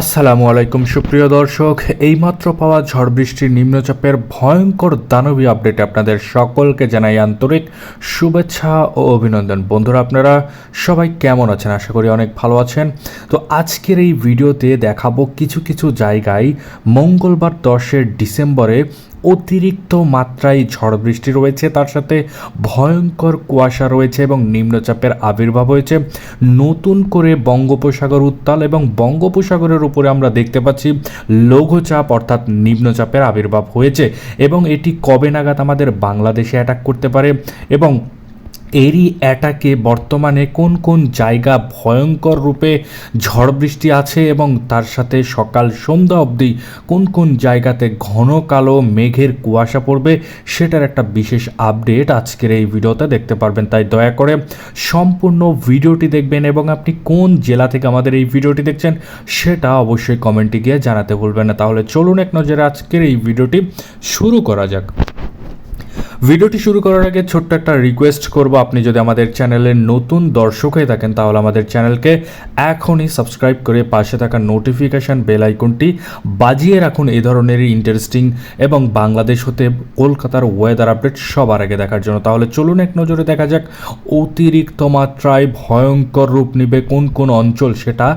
আসসালামু আলাইকুম, সুপ্রিয় দর্শক। এইমাত্র পাওয়া ঝড় বৃষ্টির নিম্নচাপের ভয়ঙ্কর দানবী আপডেটে আপনাদের সকলকে জানাই আন্তরিক শুভেচ্ছা ও অভিনন্দন। বন্ধুরা, আপনারা সবাই কেমন আছেন? আশা করি অনেক ভালো আছেন। তো আজকের এই ভিডিওতে দেখাবো কিছু কিছু জায়গায় মঙ্গলবার দশের ডিসেম্বরে অতিরিক্ত মাত্রায় ঝড় বৃষ্টি রয়েছে। তার সাথে ভয়ঙ্কর কুয়াশা রয়েছে এবং নিম্নচাপের আবির্ভাব হয়েছে। নতুন করে বঙ্গোপসাগর উত্তাল এবং বঙ্গোপসাগরের উপরে আমরা দেখতে পাচ্ছি লঘুচাপ অর্থাৎ নিম্নচাপের আবির্ভাব হয়েছে এবং এটি কবে নাগাদ আমাদের বাংলাদেশে অ্যাটাক করতে পারে এবং এরই অ্যাটাকে বর্তমানে কোন কোন জায়গা ভয়ঙ্কর রূপে ঝড় বৃষ্টি আছে এবং তার সাথে সকাল সন্ধ্যা অবধি কোন কোন জায়গাতে ঘন কালো মেঘের কুয়াশা পড়বে সেটার একটা বিশেষ আপডেট আজকের এই ভিডিওতে দেখতে পারবেন। তাই দয়া করে সম্পূর্ণ ভিডিওটি দেখবেন এবং আপনি কোন জেলা থেকে আমাদের এই ভিডিওটি দেখছেন সেটা অবশ্যই কমেন্টে গিয়ে জানাতে ভুলবেন না। তাহলে চলুন এক নজরে আজকের এই ভিডিওটি শুরু করা যাক। ভিডিওটি শুরু করার আগে ছোট্ট একটা রিকোয়েস্ট করব। আপনি যদি আমাদের চ্যানেলের নতুন দর্শক হয়ে থাকেন, তাহলে আমাদের চ্যানেলকে এখনই সাবস্ক্রাইব করে পাশে থাকা নোটিফিকেশান বেল আইকনটি বাজিয়ে রাখুন। এই ধরনের ইন্টারেস্টিং এবং বাংলাদেশ হতে কলকাতার ওয়েদার আপডেট সবার আগে দেখার জন্য। তাহলে চলুন এক নজরে দেখা যাক, অতিরিক্ত মাত্রায় ভয়ঙ্কর রূপ নিবে কোন কোন অঞ্চল সেটা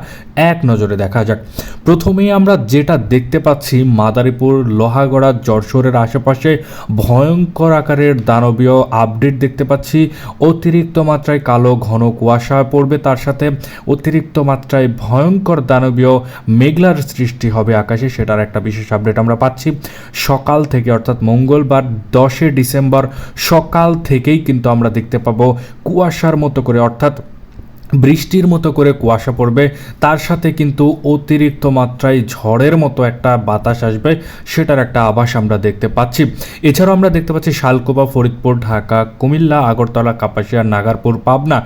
এক নজরে দেখা যাক। প্রথমেই আমরা যেটা দেখতে পাচ্ছি, মাদারীপুর, লোহাগড়া, যশোরের আশেপাশে ভয়ঙ্কর আকারের দানবীয় আপডেট দেখতে পাচ্ছি। অতিরিক্ত মাত্রায় কালো ঘন কুয়াশা পড়বে, তার সাথে অতিরিক্ত মাত্রায় ভয়ঙ্কর দানবীয় মেঘলার সৃষ্টি হবে আকাশে, সেটার একটা বিশেষ আপডেট আমরা পাচ্ছি। সকাল থেকে, অর্থাৎ মঙ্গলবার দশে ডিসেম্বর সকাল থেকেই কিন্তু আমরা দেখতে পাবো কুয়াশার মতো করে, অর্থাৎ বৃষ্টির মতো করে কুয়াশা পড়বে। তার সাথে কিন্তু অতিরিক্ত মাত্রায় ঝড়ের মতো একটা বাতাস আসবে, সেটার একটা আভাস আমরা দেখতে পাচ্ছি। এছাড়াও আমরা দেখতে পাচ্ছি শালকোবা ফরিদপুর, ঢাকা, কুমিল্লা, আগরতলা, কাপাসিয়া, নাগারপুর, পাবনা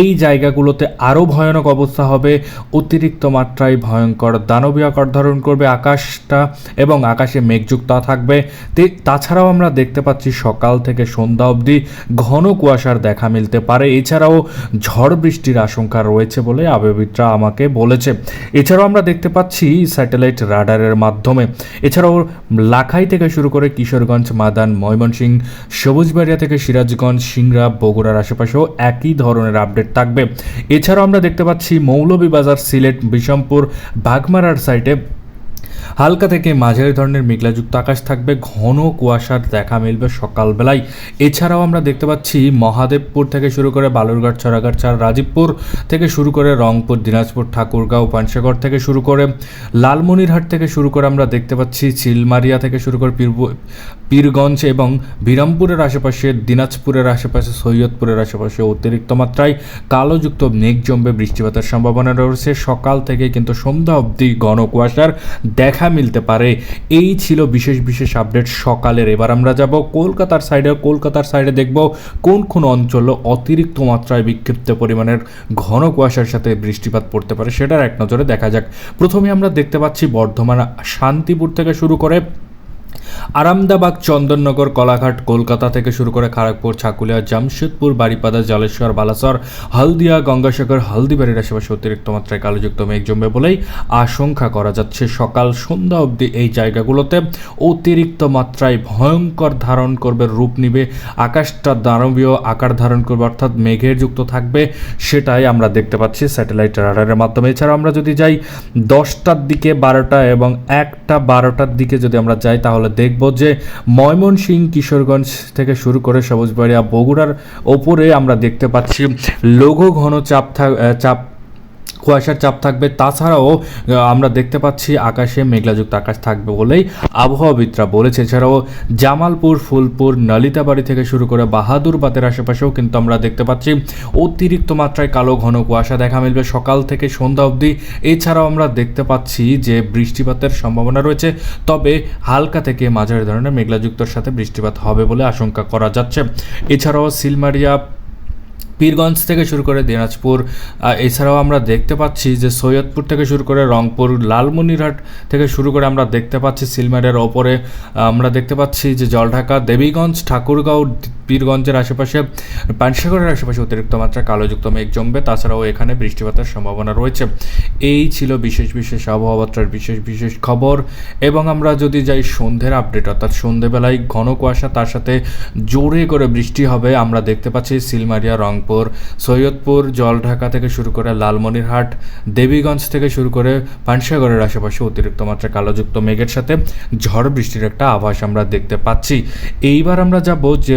এই জায়গাগুলোতে আরও ভয়ানক অবস্থা হবে। অতিরিক্ত মাত্রায় ভয়ঙ্কর দানবীয় আকার ধারণ করবে আকাশটা এবং আকাশে মেঘযুক্ত থাকবে। তাছাড়াও আমরা দেখতে পাচ্ছি সকাল থেকে সন্ধ্যা অবধি ঘন কুয়াশার দেখা মিলতে পারে। এছাড়াও ঝড় বৃষ্টির আশঙ্কা রয়েছে বলে আবেবিদরা আমাকে বলেছে। এছাড়াও আমরা দেখতে পাচ্ছি স্যাটেলাইট রাডারের মাধ্যমে। এছাড়াও লাখাই থেকে শুরু করে কিশোরগঞ্জ, মাদান, ময়মনসিংহ, সবুজবাড়িয়া থেকে সিরাজগঞ্জ সিংরা বগুড়ার আশেপাশেও একই ধরনের আপডেট থাকবে। এছাড়াও আমরা দেখতে পাচ্ছি মৌলভীবাজার, সিলেট বিষমপুর বাঘমারার সাইডে হালকা থেকে মাঝারি ধরনের মেঘলাযুক্ত আকাশ থাকবে, ঘন কুয়াশার দেখা মিলবে সকালবেলায়। এছাড়াও আমরা দেখতে পাচ্ছি মহাদেবপুর থেকে শুরু করে বালুরঘাট, ছড়াঘাট, চার রাজীবপুর থেকে শুরু করে রংপুর, দিনাজপুর, ঠাকুরগাঁও পানসাগর থেকে শুরু করে লালমনিরহাট থেকে শুরু করে আমরা দেখতে পাচ্ছি চিলমারিয়া থেকে শুরু করে পীরব- পীরগঞ্জ এবং বিরামপুরের আশেপাশে, দিনাজপুরের আশেপাশে, সৈয়দপুরের আশেপাশে অতিরিক্ত মাত্রায় কালোযুক্ত মেঘ জমবে, বৃষ্টিপাতের সম্ভাবনা রয়েছে। সকাল থেকে কিন্তু সন্ধ্যা অবধি ঘন কুয়াশার দেখা মিলতে পারে। এই ছিল বিশেষ বিশেষ আপডেট সকালের। এবার আমরা যাব কলকাতার সাইডে কলকাতার সাইডে দেখব কোন কোন অঞ্চল অতিরিক্ত মাত্রায় বিক্ষিপ্ত পরিমাণের ঘন কুয়াশার সাথে বৃষ্টিপাত পড়তে পারে, সেটার এক নজরে দেখা যাক। প্রথমে আমরা দেখতে পাচ্ছি বর্ধমান শান্তিপুর থেকে শুরু করে আরামদাবাগ চন্দননগর, কলাঘাট, কলকাতা থেকে শুরু করে খড়গপুর ছাকুলিয়া, জামশেদপুর, বারিপাদা, জলেশ্বর, বালাসর, হলদিয়া, গঙ্গাসাগর, হলদিবাড়ির আশেপাশে অতিরিক্ত মাত্রায় কালোযুক্ত মেঘ জমবে বলেই আশঙ্কা করা যাচ্ছে। সকাল, সন্ধ্যা অবধি এই জায়গাগুলোতে অতিরিক্ত মাত্রায় ভয়ঙ্কর ধারণ করবে, রূপ নিবে, আকাশটা দানবীয় আকার ধারণ করবে, অর্থাৎ মেঘের যুক্ত থাকবে সেটাই আমরা দেখতে পাচ্ছি স্যাটেলাইট রাডারের মাধ্যমে। এছাড়াও আমরা যদি যাই দশটার দিকে বারোটা এবং একটা বারোটার দিকে যদি আমরা যাই, তাহলে দেখব যে ময়মনসিং কিশোরগঞ্জ থেকে শুরু করে সবুজবাড়িয়া বগুড়ার ওপরে আমরা দেখতে পাচ্ছি লঘু ঘন চাপ চাপ কুয়াশার চাপ থাকবে। তাছাড়াও আমরা দেখতে পাচ্ছি আকাশে মেঘলাযুক্ত আকাশ থাকবে বলেই আবহাওয়াবিদরা বলেছে এছাড়াও, জামালপুর, ফুলপুর, নলিতাবাড়ি থেকে শুরু করে বাহাদুরবাদের আশেপাশেও কিন্তু আমরা দেখতে পাচ্ছি অতিরিক্ত মাত্রায় কালো ঘন কুয়াশা দেখা মিলবে সকাল থেকে সন্ধ্যা অবধি। এছাড়াও আমরা দেখতে পাচ্ছি যে বৃষ্টিপাতের সম্ভাবনা রয়েছে, তবে হালকা থেকে মাঝারি ধরনের মেঘলাযুক্তর সাথে বৃষ্টিপাত হবে বলে আশঙ্কা করা যাচ্ছে। এছাড়াও, সিলমারিয়া পীরগঞ্জ থেকে শুরু করে দিনাজপুর এছাড়াও আমরা দেখতে পাচ্ছি যে সৈয়দপুর থেকে শুরু করে রংপুর, লালমনিরহাট থেকে শুরু করে আমরা দেখতে পাচ্ছি সিলমারের ওপরে আমরা দেখতে পাচ্ছি যে জলঢাকা, দেবীগঞ্জ, ঠাকুরগাঁও পীরগঞ্জের আশেপাশে, পানসাগরের আশেপাশে অতিরিক্ত মাত্রা কালোযুক্ত মেঘ জমবে। তাছাড়াও এখানে বৃষ্টিপাতের সম্ভাবনা রয়েছে। এই ছিল বিশেষ বিশেষ আবহাওয়াত্রার বিশেষ বিশেষ খবর। এবং আমরা যদি যাই সন্ধ্যের আপডেট, অর্থাৎ সন্ধ্যেবেলায় ঘন কুয়াশা, তার সাথে জোরে করে বৃষ্টি হবে, আমরা দেখতে পাচ্ছি সিলমারিয়া রংপুর, সৈয়দপুর, জলঢাকা থেকে শুরু করে লালমনিরহাট, দেবীগঞ্জ থেকে শুরু করে পানসাগরের আশেপাশে অতিরিক্ত মাত্রা কালোযুক্ত মেঘের সাথে ঝড় বৃষ্টির একটা আভাস আমরা দেখতে পাচ্ছি। এইবার আমরা যাব যে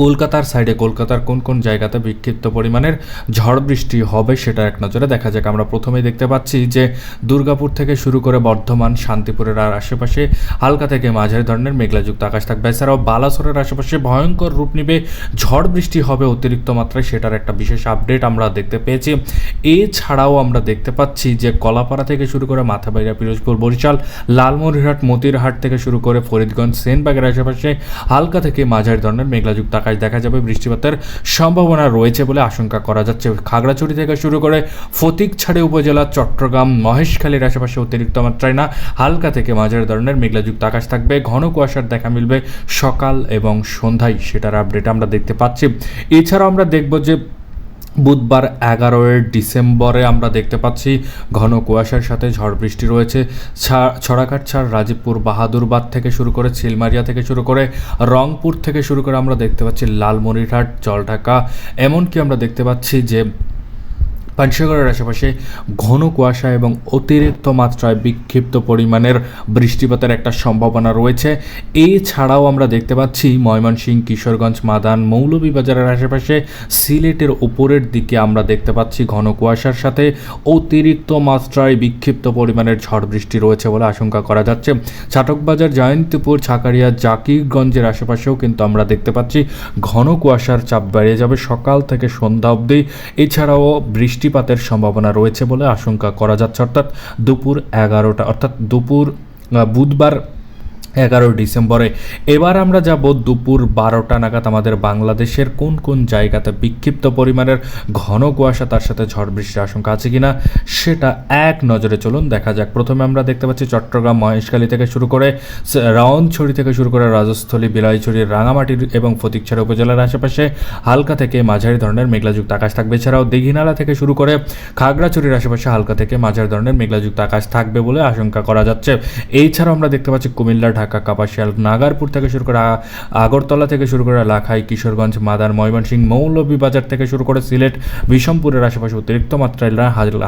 কলকাতার সাইডে, কলকাতার কোন কোন জায়গাতে বিক্ষিপ্ত পরিমাণের ঝড় বৃষ্টি হবে সেটা এক নজরে দেখা যাক। আমরা প্রথমেই দেখতে পাচ্ছি যে দুর্গাপুর থেকে শুরু করে বর্ধমান, শান্তিপুরের আর আশেপাশে হালকা থেকে মাঝারি ধরনের মেঘলাযুক্ত আকাশ থাকবে। এছাড়াও বালাসোরের আশেপাশে ভয়ঙ্কর রূপ নিবে ঝড় বৃষ্টি হবে অতিরিক্ত মাত্রায়, সেটার একটা বিশেষ আপডেট আমরা দেখতে পেয়েছি। এছাড়াও আমরা দেখতে পাচ্ছি যে কলাপাড়া থেকে শুরু করে মাথাবাইরা পিরোজপুর, বরিশাল, লালমনিরহাট, মতিরহাট থেকে শুরু করে ফরিদগঞ্জ, সেনবাগের আশেপাশে হালকা থেকে মাঝারি ধরনের মেঘলাযুক্ত আকাশ দেখা যাবে, বৃষ্টিপাতের সম্ভাবনা রয়েছে বলে আশঙ্কা করা যাচ্ছে। খাগড়াছড়ি থেকে শুরু করে ফতিকছাড়ি উপজেলা, চট্টগ্রাম, মহেশখালীর আশেপাশে অতিরিক্ত মাত্রায় না, হালকা থেকে মাঝারি ধরনের মেঘলাযুক্ত আকাশ থাকবে। ঘন কুয়াশার দেখা মিলবে সকাল এবং সন্ধ্যায়। সেটার আপডেট আমরা দেখতে পাচ্ছি। এছাড়াও আমরা দেখব যে বুধবার এগারোই ডিসেম্বরে আমরা দেখতে পাচ্ছি ঘন কুয়াশার সাথে ঝড় বৃষ্টি রয়েছে। ছড়াকাট ছাড় রাজীবপুর বাহাদুরবাদ থেকে শুরু করে ছিলমারিয়া থেকে শুরু করে রংপুর থেকে শুরু করে আমরা দেখতে পাচ্ছি লালমনিরহাট, জলঢাকা। এমনকি আমরা দেখতে পাচ্ছি যে পানসাগরের আশেপাশে ঘন কুয়াশা এবং অতিরিক্ত মাত্রায় বিক্ষিপ্ত পরিমাণের বৃষ্টিপাতের একটা সম্ভাবনা রয়েছে। এছাড়াও আমরা দেখতে পাচ্ছি ময়মনসিংহ কিশোরগঞ্জ, মাদান, মৌলভীবাজারের আশেপাশে সিলেটের উপরের দিকে আমরা দেখতে পাচ্ছি ঘন কুয়াশার সাথে অতিরিক্ত মাত্রায় বিক্ষিপ্ত পরিমাণের ঝড় বৃষ্টি রয়েছে বলে আশঙ্কা করা যাচ্ছে। ছাটকবাজার, জয়ন্তীপুর, ছাকারিয়া, জাকিরগঞ্জের আশেপাশেও কিন্তু আমরা দেখতে পাচ্ছি ঘন কুয়াশার চাপ বেড়ে যাবে সকাল থেকে সন্ধ্যা অবধি। এছাড়াও বৃষ্টিপাতের সম্ভাবনা রয়েছে বলে আশঙ্কা করা যাচ্ছে। অর্থাৎ দুপুর এগারোটা অর্থাৎ দুপুর বুধবার এগারো ডিসেম্বরে। এবার আমরা যাব দুপুর বারোটা নাগাদ আমাদের বাংলাদেশের কোন কোন জায়গাতে বিক্ষিপ্ত পরিমাণের ঘন কুয়াশা তার সাথে ঝড় বৃষ্টির আশঙ্কা আছে কিনা সেটা এক নজরে চলুন দেখা যাক। প্রথমে আমরা দেখতে পাচ্ছি চট্টগ্রাম মহেশখালী থেকে শুরু করে রাউন্ডছড়ি থেকে শুরু করে রাজস্থলী, বিলাইছড়ি রাঙামাটির এবং ফতিকছড়ি উপজেলার আশেপাশে হালকা থেকে মাঝারি ধরনের মেঘলাযুক্ত আকাশ থাকবে। এছাড়াও দিঘিনালা থেকে শুরু করে খাগড়াছড়ির আশেপাশে হালকা থেকে মাঝারি ধরনের মেঘলাযুক্ত আকাশ থাকবে বলে আশঙ্কা করা যাচ্ছে। এছাড়াও আমরা দেখতে পাচ্ছি কুমিল্লা ঢাকা, কাপাসিয়াল, নাগারপুর থেকে শুরু করে আগরতলা থেকে শুরু করে লাখাই, কিশোরগঞ্জ, মাদার, ময়মনসিংহ, মৌলভীবাজার থেকে শুরু করে সিলেট বিষমপুরের আশেপাশে অতিরিক্ত মাত্রায়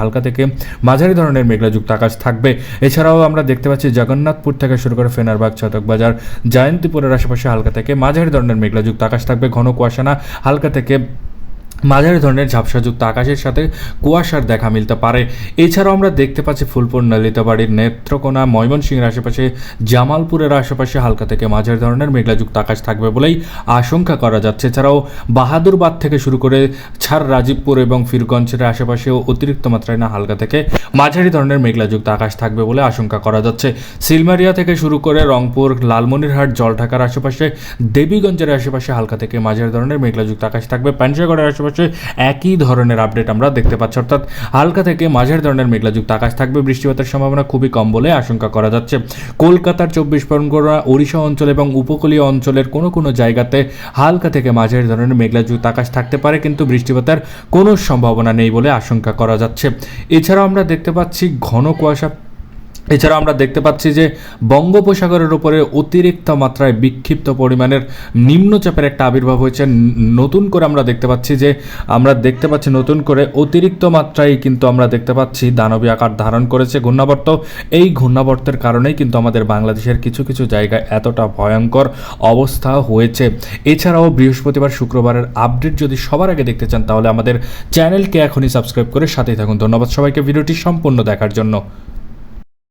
হালকা থেকে মাঝারি ধরনের মেঘলাযুক্ত আকাশ থাকবে। এছাড়াও আমরা দেখতে পাচ্ছি জগন্নাথপুর থেকে শুরু করে ফেনারবাগ, ছতকবাজার, জয়ন্তীপুরের আশেপাশে হালকা থেকে মাঝারি ধরনের মেঘলাযুক্ত আকাশ থাকবে, ঘন কুয়াশা না, হালকা থেকে মাঝারি ধরনের ঝাপসাযুক্ত আকাশের সাথে কুয়াশার দেখা মিলতে পারে। এছাড়াও আমরা দেখতে পাচ্ছি ফুলপুর নলিতাবাড়ির নেত্রকোনা, ময়মনসিংহের আশেপাশে জামালপুরের আশেপাশে হালকা থেকে মাঝারি ধরনের মেঘলাযুক্ত আকাশ থাকবে বলেই আশঙ্কা করা যাচ্ছে। এছাড়াও বাহাদুরবাদ থেকে শুরু করে ছাড় রাজীবপুর এবং ফিরগঞ্জের আশেপাশেও অতিরিক্ত মাত্রায় না হালকা থেকে মাঝারি ধরনের মেঘলাযুক্ত আকাশ থাকবে বলে আশঙ্কা করা যাচ্ছে। সিলমারিয়া থেকে শুরু করে রংপুর, লালমনিরহাট, জলঢাকার আশেপাশে দেবীগঞ্জের আশেপাশে হালকা থেকে মাঝারি ধরনের মেঘলাযুক্ত আকাশ থাকবে। পাঞ্জাগড়ের আশেপাশে একই ধরনের আপডেট আমরা দেখতে পাচ্ছি। অর্থাৎ হালকা থেকে মাঝের ধরনের মেঘলাযুক্ত আকাশ থাকবে। বৃষ্টিপাতের সম্ভাবনা খুবই কম বলে আশঙ্কা করা যাচ্ছে। কলকাতার চব্বিশ পরগনা, ওড়িশা অঞ্চল এবং উপকূলীয় অঞ্চলের কোনো কোনো জায়গাতে হালকা থেকে মাঝের ধরনের মেঘলাযুক্ত আকাশ থাকতে পারে, কিন্তু বৃষ্টিপাতের কোনো সম্ভাবনা নেই বলে আশঙ্কা করা যাচ্ছে। এছাড়াও আমরা দেখতে পাচ্ছি ঘন কুয়াশা এছাড়া আমরা দেখতে পাচ্ছি যে বঙ্গোপসাগরের উপরে অতিরিক্ত মাত্রায় বিক্ষিপ্ত পরিমাণের নিম্নচাপের একটা আবির্ভাব হয়েছে। নতুন করে আমরা দেখতে পাচ্ছি যে, আমরা দেখতে পাচ্ছি নতুন করে অতিরিক্ত মাত্রায় কিন্তু আমরা দেখতে পাচ্ছি দানবী আকার ধারণ করেছে ঘূর্ণাবর্ত। এই ঘূর্ণাবর্তের কারণেই কিন্তু আমাদের বাংলাদেশের কিছু কিছু জায়গায় এতটা ভয়ঙ্কর অবস্থা হয়েছে। এছাড়াও বৃহস্পতিবার, শুক্রবারের আপডেট যদি সবার আগে দেখতে চান, তাহলে আমাদের চ্যানেলকে এখনই সাবস্ক্রাইব করে সাথেই থাকুন। ধন্যবাদ সবাইকে। ভিডিওটি সম্পূর্ণ দেখার জন্য।